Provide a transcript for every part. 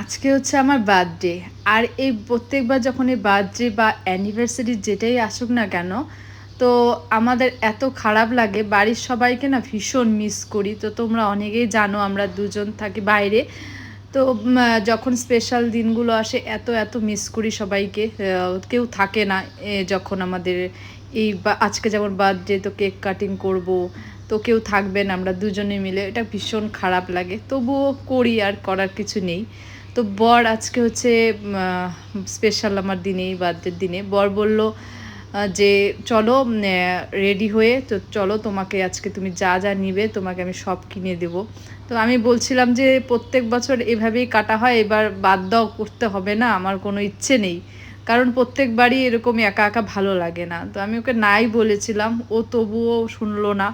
আজকে হচ্ছে আমার বার্থডে আর এই প্রত্যেকবার যখন এই বার্থডে বা অ্যানিভার্সারি যেটাই আসুক না কেন, তো আমাদের এত খারাপ লাগে, বাড়ির সবাইকে না ভীষণ মিস করি। তো তোমরা অনেকেই জানো আমরা দুজন থাকি বাইরে, তো যখন স্পেশাল দিনগুলো আসে এত এত মিস করি সবাইকে কেউ থাকে না যখন আমাদের এই আজকে যেমন বার্থডে তো কেক কাটিং করব, তো কেউ থাকবেন আমরা দুজনে মিলে, এটা ভীষণ খারাপ লাগে। তবুও করি আর করার কিছু নেই। তো বর আজকে হচ্ছে স্পেশাল আমার দিনেই বার্থডের দিনে। বর বলল যে চলো রেডি হয়ে, তো চলো তোমাকে আজকে তুমি যা যা নিবে, তোমাকে আমি সব কিনে দেব। তো আমি বলছিলাম যে প্রত্যেক বছর এভাবেই কাটা হয়, এবার বাদ দাও, করতে হবে না, আমার কোনো ইচ্ছে নেই। কারণ প্রত্যেকবারই এরকম একা একা ভালো লাগে না। তো আমি ওকে নাই বলেছিলাম, ও তবুও শুনলো না।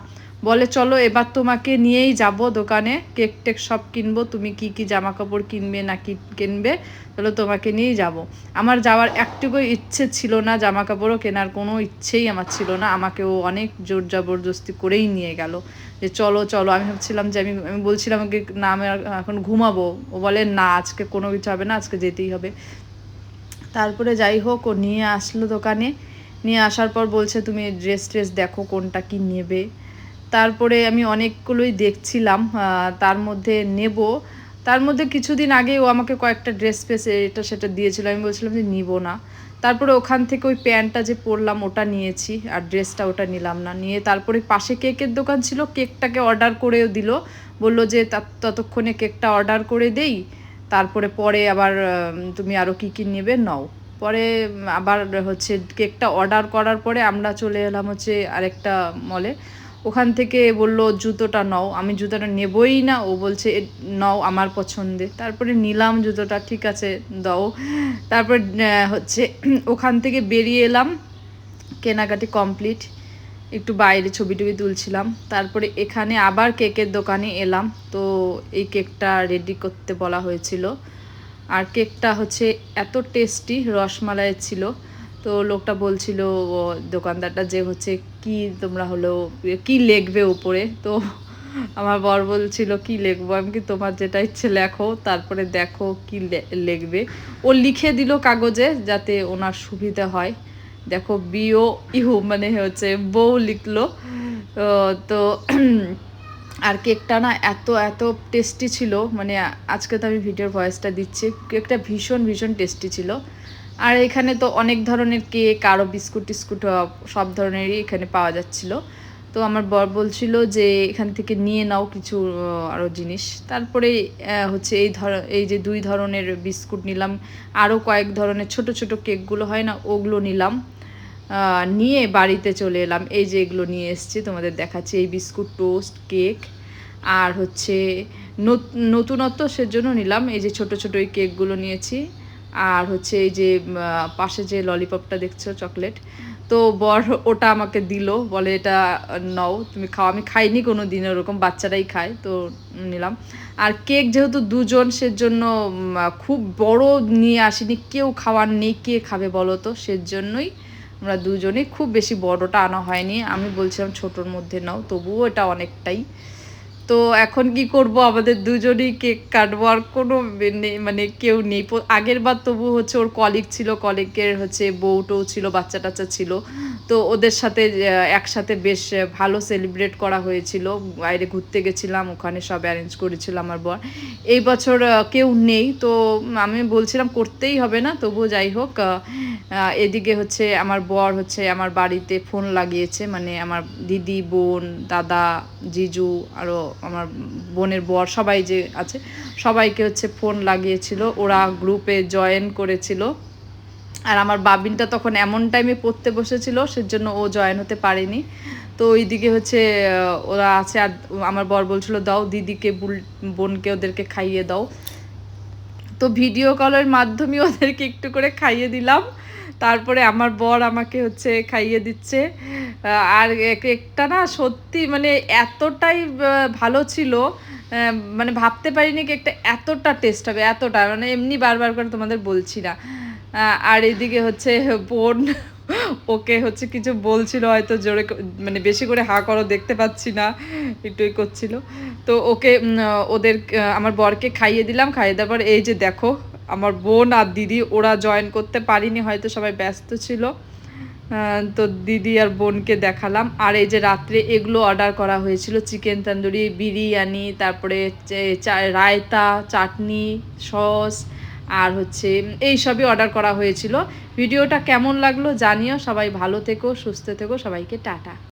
বলে, চলো, এবার তোমাকে নিয়েই যাব দোকানে। কেক টেক সব কিনবো। তুমি কি কি জামা কাপড় কিনবে, না কি কিনবে, চলো তোমাকে নিয়েই যাব। আমার যাওয়ার একটুকু ইচ্ছে ছিল না জামা কাপড়ও কেনার কোনো ইচ্ছেই আমার ছিল না। আমাকে ও অনেক জোর জবরদস্তি করেই নিয়ে গেল যে, চলো চলো। আমি ভাবছিলাম যে, আমি আমি বলছিলাম ওকে, না, আমি এখন ঘুমাবো। ও বলে, না, আজকে কোনো কিছু হবে না, আজকে যেতেই হবে। তারপরে যাই হোক, ও নিয়ে আসলো দোকানে। নিয়ে আসার পর বলছে, তুমি ড্রেস ট্রেস দেখো কোনটা কি নেবে? তারপরে আমি অনেকগুলোই দেখছিলাম তার মধ্যে নেব। তার মধ্যে কিছুদিন আগে ও আমাকে কয়েকটা ড্রেস ফেস এটা সেটা দিয়েছিল। আমি বলছিলাম যে নিব না। তারপরে ওখান থেকে ওই প্যান্টটা যে পরলাম, ওটা নিয়েছি আর ড্রেসটা ওটা নিলাম না। নিয়ে তারপরে পাশে কেকের দোকান ছিল, কেকটাকে অর্ডার করেও দিল। বলল যে ততক্ষণে কেকটা অর্ডার করে দেই। তারপরে পরে আবার তুমি আরও কী কী নেবে নাও। পরে আবার হচ্ছে কেকটা অর্ডার করার পরে আমরা চলে এলাম হচ্ছে আরেকটা মলে। ওখান থেকে বলল জুতোটা নাও। আমি জুতোটা নেবই না। ও বলছে "এ, নাও আমার পছন্দে তারপরে নিলাম জুতোটা ঠিক আছে দাও। তারপর হচ্ছে ওখান থেকে বেরিয়ে এলাম। কেনাকাটি কমপ্লিট। একটু বাইরে ছবি টবি তুলছিলাম। তারপরে এখানে আবার কেকের দোকানে এলাম। তো এই কেকটা রেডি করতে বলা হয়েছিল। আর কেকটা হচ্ছে এত টেস্টি রসমালাইয়ের ছিল। তো লোকটা বলছিল দোকানদারটা যে হচ্ছে কি তোমরা হলো, কি লিখবে উপরে? তো আমার বর বলছিল, কি লেখবো? আমি কি তোমার যেটা ইচ্ছে লেখো, তারপরে দেখো কি লিখবে। ও লিখে দিল কাগজে যাতে ওনার সুবিধা হয়। দেখো বিও ইহু মানে হচ্ছে বউ লিখলো। তো আর কেকটা না এত এত টেস্টি ছিল। মানে আজকে তো আমি ভিডিওর ভয়েসটা দিচ্ছি। কেকটা ভীষণ ভীষণ টেস্টি ছিল। আর এখানে তো অনেক ধরনের কেক আরও বিস্কুট টিস্কুট, সব ধরনেরই এখানে পাওয়া যাচ্ছিল। তো আমার বর বলছিল যে এখান থেকে নিয়ে নাও কিছু আরও জিনিস। তারপরে হচ্ছে এই ধর, এই যে দুই ধরনের বিস্কুট নিলাম। আরও কয়েক ধরনের ছোট ছোট কেকগুলো হয় না, ওগুলো নিলাম। নিয়ে বাড়িতে চলে এলাম। এই যে এগুলো নিয়ে এসেছি, তোমাদের দেখাচ্ছি। এই বিস্কুট টোস্ট, কেক। আর হচ্ছে নত- নতুনত্ব সেজন্য নিলাম। এই যে ছোট ছোট এই কেকগুলো নিয়েছি। আর হচ্ছে এই যে পাশে যে ললিপপটা দেখছ, চকলেট, তো বর ওটা আমাকে দিল, বলে এটা নাও, তুমি খাও। আমি খাইনি কোনো দিন ওরকম বাচ্চারাই খায়, তো নিলাম। আর কেক যেহেতু দুজন, সেজন্য খুব বড় নিয়ে আসিনি। কেউ খাওয়ার নেই, কে খাবে বলো তো? সেজন্যই আমরা দুজনেই খুব বেশি বড়টা আনা হয়নি। আমি বলছিলাম ছোটোর মধ্যে নাও, তবুও এটা অনেকটাই তো এখন কি করব? আমাদের দুজনেই কেক কাটবো আর কোনো মানে কেউ নেই। আগের বার তবু হচ্ছে ওর কলিগ ছিল কলিগের হচ্ছে বউটও ছিল বাচ্চা টাচ্চা ছিল। তো ওদের সাথে একসাথে বেশ ভালো সেলিব্রেট করা হয়েছিল। বাইরে ঘুরতে গেছিলাম, ওখানে সব অ্যারেঞ্জ করেছিল আমার বর। এই বছর কেউ নেই। তো আমি বলছিলাম করতেই হবে না তবুও যাই হোক এদিকে হচ্ছে আমার বর হচ্ছে আমার বাড়িতে ফোন লাগিয়েছে। মানে আমার দিদি, বোন, দাদা, জিজু আরও আমার বোনের বর, সবাই যে আছে, সবাইকে হচ্ছে ফোন লাগিয়েছিল। ওরা গ্রুপে জয়েন করেছিল। আর আমার বাবিনটা তখন এমন টাইমে পড়তে বসেছিল, সেজন্য ও জয়েন হতে পারেনি। তো ওইদিকে হচ্ছে ওরা আছে, আর আমার বর বলছিল, দাও দিদিকে, বুল- বোনকে ওদেরকে খাইয়ে দাও। তো ভিডিও কলের মাধ্যমে ওদেরকে একটু করে খাইয়ে দিলাম। তারপরে আমার বর আমাকে হচ্ছে খাইয়ে দিচ্ছে। আর কেকটা না সত্যি মানে এতটাই ভালো ছিল মানে ভাবতে পারিনি কেকটা এতটা টেস্ট হবে, এতটা। মানে এমনি বারবার করে তোমাদের বলছি না। আর এদিকে হচ্ছে বোন ওকে হচ্ছে কিছু বলছিল, হয়তো জোরে মানে বেশি করে হা করো, দেখতে পাচ্ছি না একটুই করছিল। তো ওকে ওদের আমার বরকে খাইয়ে দিলাম, খাইয়ে দেওয়ার পর এই যে দেখো, আমার বোন আর দিদি, ওরা জয়েন করতে পারিনি, হয়তো সবাই ব্যস্ত ছিল। তো দিদি আর বোনকে দেখালাম। আর এই যে রাত্রে এগুলো অর্ডার করা হয়েছিল চিকেন তন্দুরি, বিরিয়ানি, তারপরে রায়তা, চাটনি সস আর হচ্ছে এই সবই অর্ডার করা হয়েছিল। ভিডিওটা কেমন লাগল জানিও। সবাই ভালো থেকো, সুস্থ থেকো। সবাইকে টাটা।